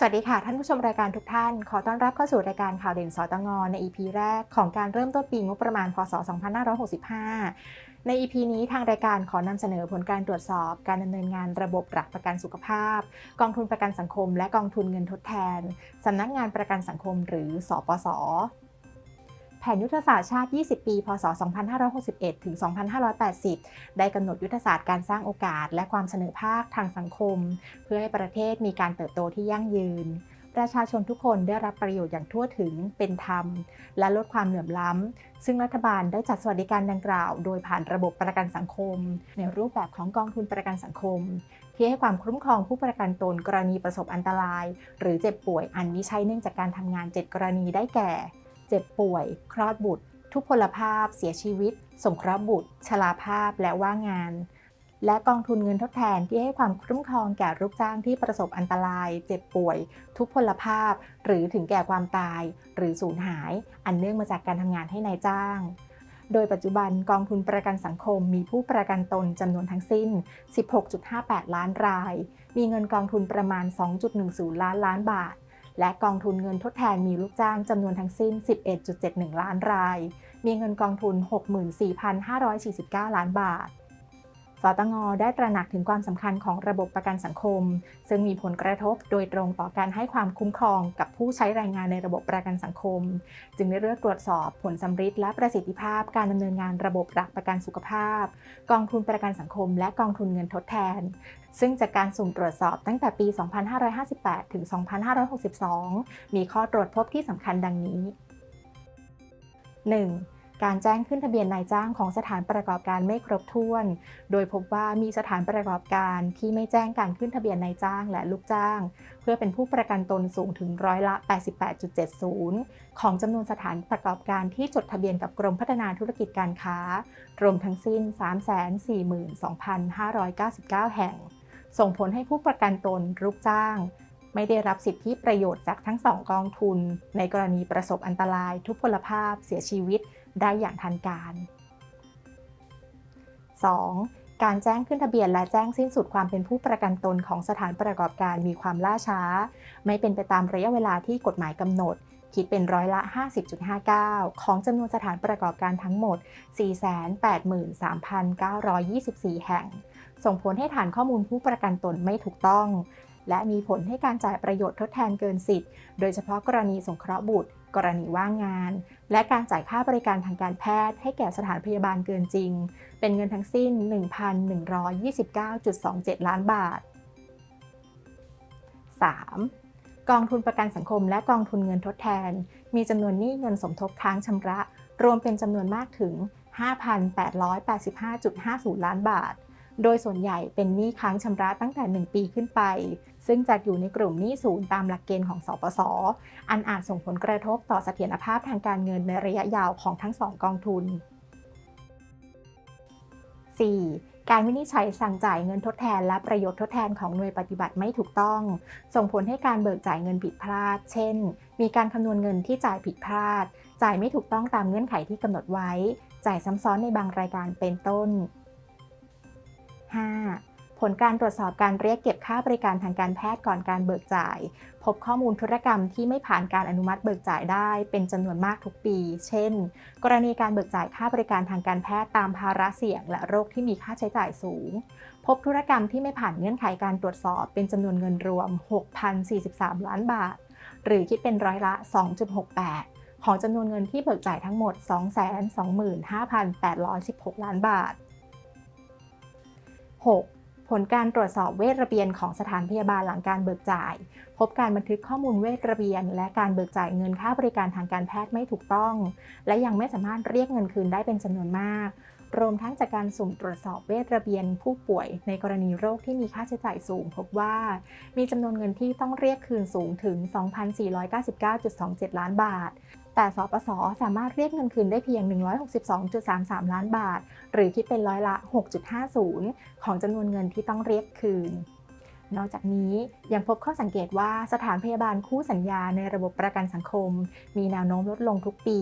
สวัสดีค่ะ ท่านผู้ชมรายการทุกท่าน ขอต้อนรับเข้าสู่รายการข่าวเด่นสตงใน EP แรกของการเริ่มต้นปีงบประมาณพศ 2565 ใน EP นี้ทางรายการขอนำเสนอผลการตรวจสอบ การดำเนินงานระบบหลักประกันสุขภาพ กองทุนประกันสังคม และกองทุนเงินทดแทนสำนักงานประกันสังคมหรือสปส แผนยุทธศาสตร์ชาติ 20 ปี พศ 2561 ถึง 2580 ได้กำหนดยุทธศาสตร์การสร้างโอกาส และความเสนอภาคทางสังคม เพื่อให้ประเทศมีการเติบโตที่ยั่งยืน ประชาชนทุกคนได้รับประโยชน์อย่างทั่วถึงเป็นธรรม และลดความเหลื่อมล้ำ ซึ่งรัฐบาลได้จัดสวัสดิการดังกล่าว โดยผ่านระบบประกันสังคม ในรูปแบบของกองทุนประกันสังคม ที่ให้ความคุ้มครองผู้ประกันตนกรณีประสบอันตราย หรือเจ็บป่วยอันมิใช่เนื่องจากการทำงาน 7 กรณีได้แก่ เจ็บป่วย คลอดบุตร ทุพพลภาพ เสียชีวิต สงเคราะห์บุตร ชราภาพ และว่างงาน และกองทุนเงินทดแทนที่ให้ความคุ้มครองแก่ลูกจ้างที่ประสบอันตราย เจ็บป่วย ทุพพลภาพ หรือถึงแก่ความตาย หรือสูญหาย อันเนื่องมาจากการทำงานให้นายจ้าง โดยปัจจุบันกองทุนประกันสังคมมีผู้ประกันตนจำนวนทั้งสิ้น 16.58 ล้านราย มีเงินกองทุนประมาณ 2.10 ล้านล้านบาท และกองทุนเงินทดแทนมีลูกจ้างจำนวนทั้งสิ้น 11.71 ล้านราย มีเงินกองทุน 64,549 ล้านบาท สตงได้ตระหนักถึงความสำคัญของระบบประกันสังคม ซึ่งมีผลกระทบโดยตรงต่อการให้ความคุ้มครองกับผู้ใช้แรงงานในระบบประกันสังคม จึงได้เลือกตรวจสอบผลสำฤทธิ์และประสิทธิภาพการดำเนินงานระบบหลักประกันสุขภาพ กองทุนประกันสังคม และกองทุนเงินทดแทน ซึ่งจากการสุ่มตรวจสอบตั้งแต่ปี 2558 ถึง 2562 มีข้อตรวจพบที่สำคัญดังนี้ 1. การแจ้งขึ้นทะเบียนนายจ้างของสถานประกอบการไม่ครบถ้วน โดยพบว่ามีสถานประกอบการที่ไม่แจ้งการขึ้นทะเบียนนายจ้างและลูกจ้าง เพื่อเป็นผู้ประกันตนสูงถึงร้อยละ 88.70 ของจำนวนสถานประกอบการที่จดทะเบียนกับกรมพัฒนาธุรกิจการค้า รวมทั้งสิ้น 342,599 แห่ง ส่งผลให้ผู้ประกันตนลูกจ้างไม่ได้รับสิทธิประโยชน์จากทั้งสองกองทุน ในกรณีประสบอันตราย ทุพพลภาพ เสียชีวิต ได้อย่างทันการ 2. การแจ้งขึ้นทะเบียนและแจ้งสิ้นสุดความเป็นผู้ประกันตนของสถานประกอบการมีความล่าช้า ไม่เป็นไปตามระยะเวลาที่กฎหมายกำหนด คิดเป็นร้อยละ 50.59 ของจำนวนสถานประกอบการทั้งหมด 483,924 แห่ง ส่งผลให้ฐานข้อมูลผู้ประกันตนไม่ถูกต้อง และมีผลให้การจ่ายประโยชน์ทดแทนเกินสิทธิ์ โดยเฉพาะกรณีสงเคราะห์บุตร กรณีว่างงาน และการจ่ายค่าบริการทางการแพทย์ ให้แก่สถานพยาบาลเกินจริง เป็นเงินทั้งสิ้น 1,129.27 ล้านบาท 3. กองทุนประกันสังคมและกองทุนเงินทดแทน มีจำนวนหนี้เงินสมทบค้างชำระ รวมเป็นจำนวนมากถึง 5,885.50 ล้านบาท โดยส่วนใหญ่เป็นหนี้ค้างชำระตั้งแต่ 1 ปีขึ้นไป ซึ่งจัดอยู่ในกลุ่มหนี้ศูนย์ตามหลักเกณฑ์ของสปสอันอาจส่งผลกระทบต่อเสถียรภาพทางการเงินในระยะยาวของทั้งสองกองทุน 4. การวินิจฉัยสั่งจ่ายเงินทดแทนและประโยชน์ทดแทนของหน่วยปฏิบัติไม่ถูกต้อง ส่งผลให้การเบิกจ่ายเงินผิดพลาด เช่น มีการคำนวณเงินที่จ่ายผิดพลาด จ่ายไม่ถูกต้องตามเงื่อนไขที่กำหนดไว้ จ่ายซ้ำซ้อนในบางรายการเป็นต้น 5. ผลการตรวจสอบการเรียกเก็บค่าบริการทางการแพทย์ก่อนการเบิกจ่าย พบข้อมูลธุรกรรมที่ไม่ผ่านการอนุมัติเบิกจ่ายได้ เป็นจำนวนมากทุกปี เช่น กรณีการเบิกจ่ายค่าบริการทางการแพทย์ตามภาระเสี่ยง และโรคที่มีค่าใช้จ่ายสูง พบธุรกรรมที่ไม่ผ่านเงื่อนไขการตรวจสอบเป็นจำนวนเงินรวม 6,043 ล้านบาท หรือคิดเป็นร้อยละ 2.68ของจำนวนเงินที่เบิกจ่ายทั้งหมด 225,816 ล้านบาท 6. ผลการตรวจสอบเวทระเบียนของสถานพยาบาลหลังการเบิกจ่าย พบการบันทึกข้อมูลเวทระเบียน และการเบิกจ่ายเงินค่าบริการทางการแพทย์ไม่ถูกต้อง และยังไม่สามารถเรียกเงินคืนได้เป็นจำนวนมาก รวมทั้งจากการสุ่มตรวจสอบเวทระเบียนผู้ป่วย ในกรณีโรคที่มีค่าใช้จ่ายสูง พบว่า มีจำนวนเงินที่ต้องเรียกคืนสูงถึง 2,499.27 ล้านบาท แต่สปสสามารถเรียกเงินคืนได้เพียง 162.33 ล้านบาท หรือคิดเป็นร้อยละ 6.50 ของจำนวนเงินที่ต้องเรียกคืน นอกจากนี้ยังพบข้อสังเกตว่าสถานพยาบาลคู่สัญญาในระบบประกันสังคม มีแนวโน้มลดลงทุกปี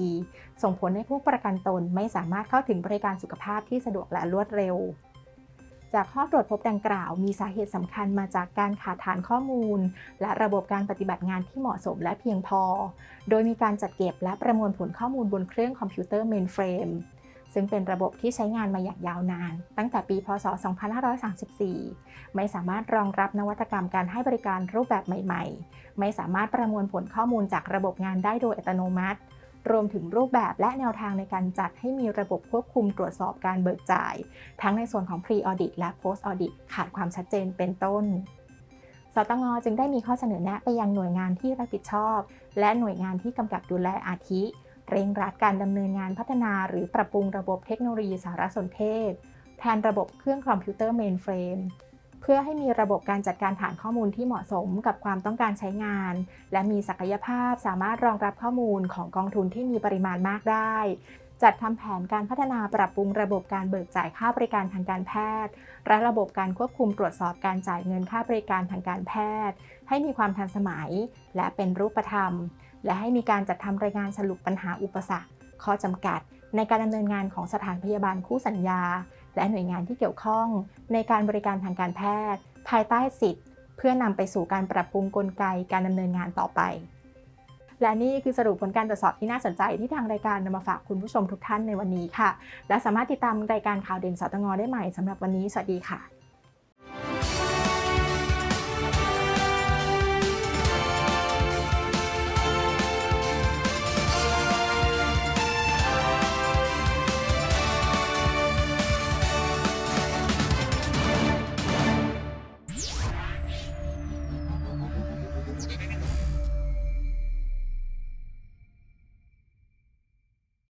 ส่งผลให้ผู้ประกันตนไม่สามารถเข้าถึงบริการสุขภาพที่สะดวกและรวดเร็ว จากข้อตรวจพบดังกล่าว มีสาเหตุสำคัญมาจากการขาดฐานข้อมูล และระบบการปฏิบัติงานที่เหมาะสมและเพียงพอ โดยมีการจัดเก็บและประมวลผลข้อมูลบนเครื่องคอมพิวเตอร์เมนเฟรมซึ่งเป็นระบบที่ใช้งานมาอย่างยาวนาน ตั้งแต่ปี พศ 2534 ไม่สามารถรองรับนวัตกรรมการให้บริการรูปแบบใหม่ ๆ ไม่สามารถประมวลผลข้อมูลจากระบบงานได้โดยอัตโนมัติ รวมถึงรูปแบบและแนวทางในการจัดให้มีระบบควบคุมตรวจสอบการเบิกจ่าย ทั้งในส่วนของ Pre-Audit และ Post-Audit ขาดความชัดเจนเป็นต้นสตงจึงได้มีข้อเสนอแนะไปยังหน่วยงานที่รับผิดชอบ และหน่วยงานที่กำกับดูแลอาทิ เร่งรัดการดำเนินงานพัฒนาหรือปรับปรุงระบบเทคโนโลยีสารสนเทศ แทนระบบเครื่องคอมพิวเตอร์เมนเฟรม เพื่อให้มีระบบการจัดการฐานข้อมูลที่เหมาะสมกับความต้องการใช้งาน และมีศักยภาพสามารถรองรับข้อมูลของกองทุนที่มีปริมาณมากได้ จัดทำแผนการพัฒนาปรับปรุงระบบการเบิกจ่ายค่าบริการทางการแพทย์ และระบบการควบคุมตรวจสอบการจ่ายเงินค่าบริการทางการแพทย์ ให้มีความทันสมัย และเป็นรูปธรรม และให้มีการจัดทำรายงานสรุปปัญหาอุปสรรค ข้อจำกัด ในการดำเนินงานของสถานพยาบาลคู่สัญญา และหน่วยงานที่เกี่ยวข้องในการบริการทางการแพทย์ ภายใต้สิทธิ์ เพื่อนำไปสู่การปรับปรุงกลไกการดำเนินงานต่อไป และนี่คือสรุปผลการตรวจสอบที่น่าสนใจที่ทางรายการนำมาฝากคุณผู้ชมทุกท่านในวันนี้ค่ะ และสามารถติดตามรายการข่าวเด่นสตงได้ใหม่สำหรับวันนี้สวัสดีค่ะ